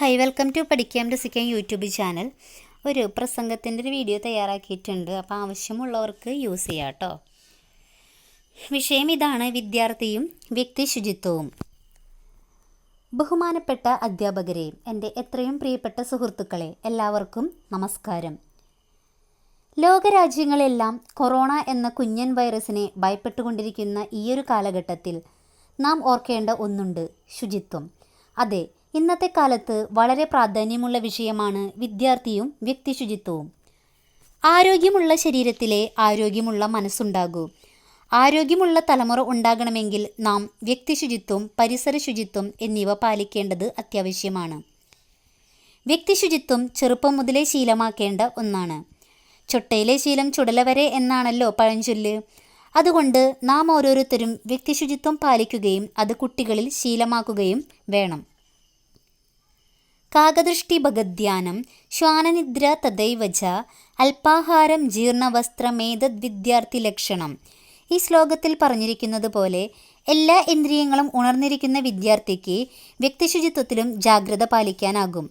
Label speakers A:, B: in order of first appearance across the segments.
A: High welcome to പഠിക്കാം രസിക്കാം YouTube channel ഒരു പ്രസംഗത്തിന്റെ ഒരു വീഡിയോ തയ്യാറാക്കിയിട്ടുണ്ട്. അപ്പോൾ ആവശ്യമുള്ളവർക്ക് യൂസ് ചെയ്യാം കേട്ടോ വിഷയം ഇതാണ് വിദ്യാർത്ഥിയും വ്യക്തി ശുചിത്വവും. ബഹുമാനപ്പെട്ട അധ്യാപകരെ എന്റെ എത്രയും പ്രിയപ്പെട്ട സുഹൃത്തുക്കളെ എല്ലാവർക്കും നമസ്കാരം. ലോകരാജ്യങ്ങളെല്ലാം കൊറോണ എന്ന കുഞ്ഞൻ വൈറസിനെ ഭയപ്പെട്ടുകൊണ്ടിരിക്കുന്ന ഈയൊരു കാലഘട്ടത്തിൽ നാം ഓർക്കേണ്ട ഒന്നുണ്ട് ശുചിത്വം. അതെ ഇന്നത്തെ കാലത്ത് വളരെ പ്രാധാന്യമുള്ള വിഷയമാണ് വിദ്യാർത്ഥിയും വ്യക്തിശുചിത്വവും. ആരോഗ്യമുള്ള ശരീരത്തിലെ ആരോഗ്യമുള്ള മനസ്സുണ്ടാകൂ. ആരോഗ്യമുള്ള തലമുറ ഉണ്ടാകണമെങ്കിൽ നാം വ്യക്തിശുചിത്വം പരിസര ശുചിത്വം എന്നിവ പാലിക്കേണ്ടത് അത്യാവശ്യമാണ്. വ്യക്തിശുചിത്വം ചെറുപ്പം മുതലേ ശീലമാക്കേണ്ട ഒന്നാണ്. ചൊട്ടയിലെ ശീലം ചുടല വരെ എന്നാണല്ലോ പഴഞ്ചൊല്ല്. അതുകൊണ്ട് നാം ഓരോരുത്തരും വ്യക്തിശുചിത്വം പാലിക്കുകയും അത് കുട്ടികളിൽ ശീലമാക്കുകയും വേണം. കാകദൃഷ്ടി ഭഗദ്ധ്യാനം ശ്വാനനിദ്ര തഥൈവച അല്പാഹാരം ജീർണവസ്ത്രമേതദ് വിദ്യാർത്ഥി ലക്ഷണം. ഈ ശ്ലോകത്തിൽ പറഞ്ഞിരിക്കുന്നത് പോലെ എല്ലാ ഇന്ദ്രിയങ്ങളും ഉണർന്നിരിക്കുന്ന വിദ്യാർത്ഥിക്ക് വ്യക്തിശുചിത്വത്തിലും ജാഗ്രത പാലിക്കാനാകും.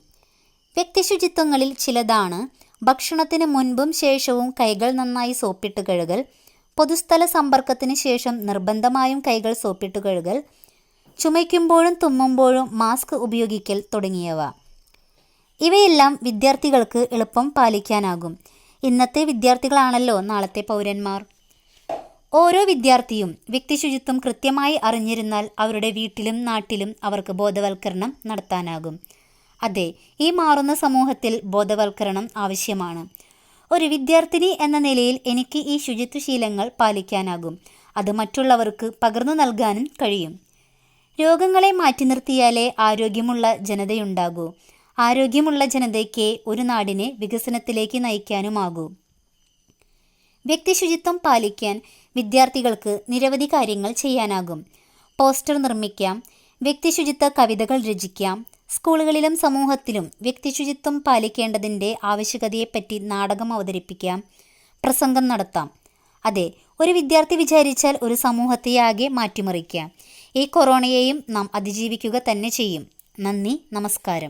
A: വ്യക്തിശുചിത്വങ്ങളിൽ ചിലതാണ് ഭക്ഷണത്തിന് മുൻപും ശേഷവും കൈകൾ നന്നായി സോപ്പിട്ട് കഴുകൽ പൊതുസ്ഥല സമ്പർക്കത്തിന് ശേഷം നിർബന്ധമായും കൈകൾ സോപ്പിട്ട് കഴുകൽ ചുമയ്ക്കുമ്പോഴും തുമ്മുമ്പോഴും മാസ്ക് ഉപയോഗിക്കൽ തുടങ്ങിയവ. ഇവയെല്ലാം വിദ്യാർത്ഥികൾക്ക് എളുപ്പം പാലിക്കാനാകും. ഇന്നത്തെ വിദ്യാർത്ഥികളാണല്ലോ നാളത്തെ പൗരന്മാർ. ഓരോ വിദ്യാർത്ഥിയും വ്യക്തിശുചിത്വം കൃത്യമായി അറിഞ്ഞിരുന്നാൽ അവരുടെ വീട്ടിലും നാട്ടിലും അവർക്ക് ബോധവൽക്കരണം നടത്താനാകും. അതെ ഈ മാറുന്ന സമൂഹത്തിൽ ബോധവൽക്കരണം ആവശ്യമാണ്. ഒരു വിദ്യാർത്ഥിനി എന്ന നിലയിൽ എനിക്ക് ഈ ശുചിത്വശീലങ്ങൾ പാലിക്കാനാകും. അത് മറ്റുള്ളവർക്ക് പകർന്നു നൽകാനും കഴിയും. രോഗങ്ങളെ മാറ്റി നിർത്തിയാലേ ആരോഗ്യമുള്ള ജനതയുണ്ടാകൂ. ആരോഗ്യമുള്ള ജനതയ്ക്ക് ഒരു നാടിനെ വികസനത്തിലേക്ക് നയിക്കാനുമാകൂ. വ്യക്തിശുചിത്വം പാലിക്കാൻ വിദ്യാർത്ഥികൾക്ക് നിരവധി കാര്യങ്ങൾ ചെയ്യാനാകും. പോസ്റ്റർ നിർമ്മിക്കാം വ്യക്തിശുചിത്വ കവിതകൾ രചിക്കാം സ്കൂളുകളിലും സമൂഹത്തിലും വ്യക്തിശുചിത്വം പാലിക്കേണ്ടതിന്റെ ആവശ്യകതയെപ്പറ്റി നാടകം അവതരിപ്പിക്കാം പ്രസംഗം നടത്താം. അതെ ഒരു വിദ്യാർത്ഥി വിചാരിച്ചാൽ ഒരു സമൂഹത്തെയാകെ മാറ്റിമറിക്കാം. ഈ കൊറോണയെയും നാം അതിജീവിക്കുക തന്നെ ചെയ്യും. നന്ദി നമസ്കാരം.